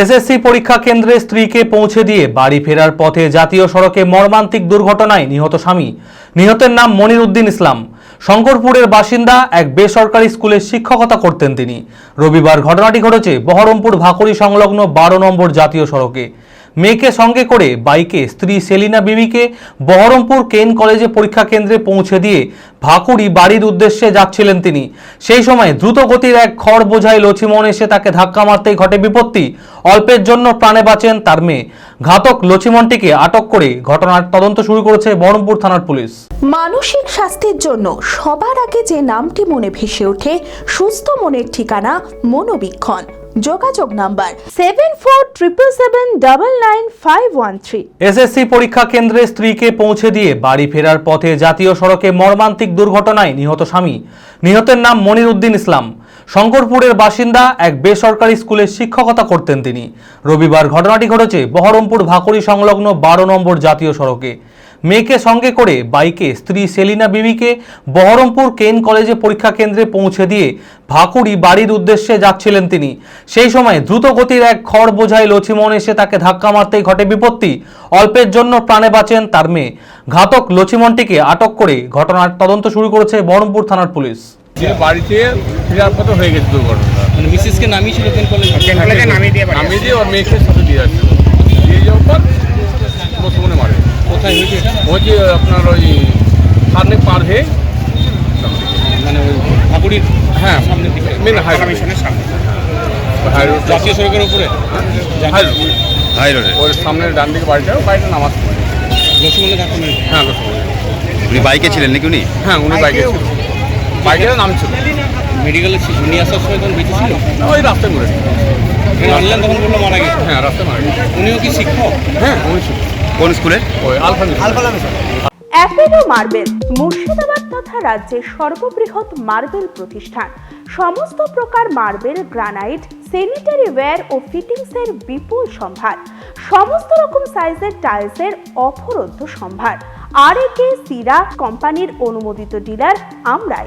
SSC পরীক্ষা কেন্দ্রে স্ত্রীকে পৌঁছে দিয়ে বাড়ি ফেরার পথে জাতীয় সড়কে মর্মান্তিক দুর্ঘটনায় নিহত স্বামী। নিহতের নাম মনির উদ্দিন ইসলাম। শঙ্করপুরের বাসিন্দা, এক বেসরকারি স্কুলে শিক্ষকতা করতেন তিনি। রবিবার ঘটনাটি ঘটেছে বহরমপুর ভাকুরি সংলগ্ন বারো নম্বর জাতীয় সড়কে। মেয়েকে সঙ্গে করে বাইকে, স্ত্রী সেলিনা বিবিকে বহরমপুর কেন কলেজে পরীক্ষা কেন্দ্রে পৌঁছে দিয়ে ভাকুড়ি বাড়ির উদ্দেশ্যে যাচ্ছিলেন তিনি। সেই সময় দ্রুত গতির এক খড় বোঝাই লছিমন এসে তাকে ধাক্কা মারতেই ঘটে বিপত্তি। অল্পের জন্য প্রাণে বাঁচেন তার মেয়ে। ঘাতক লছিমনটিকে আটক করে ঘটনার তদন্ত শুরু করেছে বহরমপুর থানার পুলিশ। মানসিক স্বাস্থ্যের জন্য সবার আগে যে নামটি মনে ভেসে ওঠে, সুস্থ মনের ঠিকানা মনোবীক্ষণ। যোগাযোগ number seven four triple seven double nine five one three SSC পরীক্ষা কেন্দ্রে স্ত্রীকে পৌঁছে দিয়ে বাড়ি ফেরার পথে জাতীয় সড়কে মর্মান্তিক দুর্ঘটনায় নিহত স্বামী। নিহতের নাম মনির উদ্দিন ইসলাম। শঙ্করপুরের বাসিন্দা এক বেসরকারি স্কুলে শিক্ষকতা করতেন তিনি। রবিবার ঘটনাটি ঘটেছে বহরমপুর ভাকুড়ি সংলগ্ন বারো নম্বর জাতীয় সড়কে। মেয়েকে সঙ্গে করে বাইকে স্ত্রী সেলিনা বিবিকে বহরমপুর কেন কলেজে পরীক্ষা কেন্দ্রে পৌঁছে দিয়ে ভাকুড়ি বাড়ির উদ্দেশ্যে যাচ্ছিলেন তিনি। সেই সময় দ্রুত গতির এক খড় বোঝাই লছিমন এসে তাকে ধাক্কা মারতেই ঘটে বিপত্তি। অল্পের জন্য প্রাণে বাঁচেন তার মেয়ে। ঘাতক লছিমনটিকে আটক করে ঘটনার তদন্ত শুরু করেছে বহরমপুর থানার পুলিশ। যে বাড়িতে ফেরার পথে হয়ে গেছে দুর্ঘটনা মানে মিসেসকে নামিয়েছিল কেন কলেজ কলেজে নামিয়ে দিয়ে নামিয়ে দিয়ে ওর মেয়েকে সাথে দিয়ে যাচ্ছে দিয়ে যাওয়ার পর বসুমনে মারে কোথায় হয়েছে এটা? ওই যে আপনার ওই সামনে পার হয়ে মানে ওই ঠাকুরির হ্যাঁ সামনের দিকে? মেন হাই কমিশনের সামনে। হাই রোড জাতীয় সড়কের উপরে? হাই রোড হাই রোডে ওর সামনে ডান দিকে বাড়িটা বাড়িটা নামাজ পড়ে লক্ষ্মণে হ্যাঁ বসুমনে উনি বাইকে ছিলেন নাকি উনি? হ্যাঁ উনি বাইকে ছিল বাইকের নাম ছিল। মেডিকেলে নিয়ে আসার সময় তখন বেঁচে ছিল? ওই রাস্তায় ঘুরে আনলেন তখন বলল মারা গেছে। হ্যাঁ রাস্তায় মারা গেছে। উনিও কি শিক্ষক? হ্যাঁ উনি কোন স্কুলে? ওই alpha alpha Apollo marble Murshidabad তথা রাজ্যের সর্ববৃহৎ মার্বেল প্রতিষ্ঠান। সমস্ত প্রকার মার্বেল গ্রানাইট স্যানিটারি ওয়্যার ও ফিটিংসের বিপুল সম্ভার। সমস্ত রকম সাইজের টাইলসের অফরন্ত সম্ভার। আর একে সিরা কোম্পানির অনুমোদিত ডিলার আমরাই।